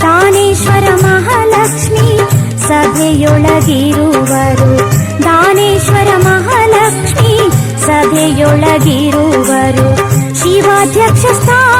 ದಾನೇಶ್ವರ ಮಹಾಲಕ್ಷ್ಮಿ ಸಭೆಯೊಳಗಿರುವರು. ದಾನೇ ಮನೆಯೊಳಗಿರುವರು ಶಿವಾಧ್ಯಕ್ಷ ಸ್ಥಾನ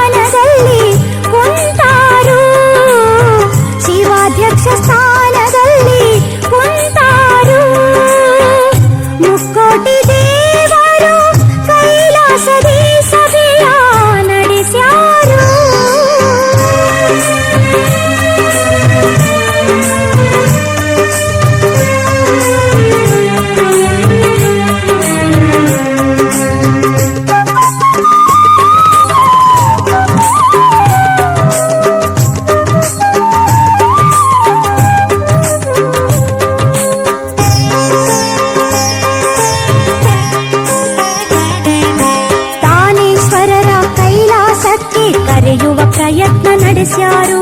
తెರೆయువ ప్రయత్న నడిశారు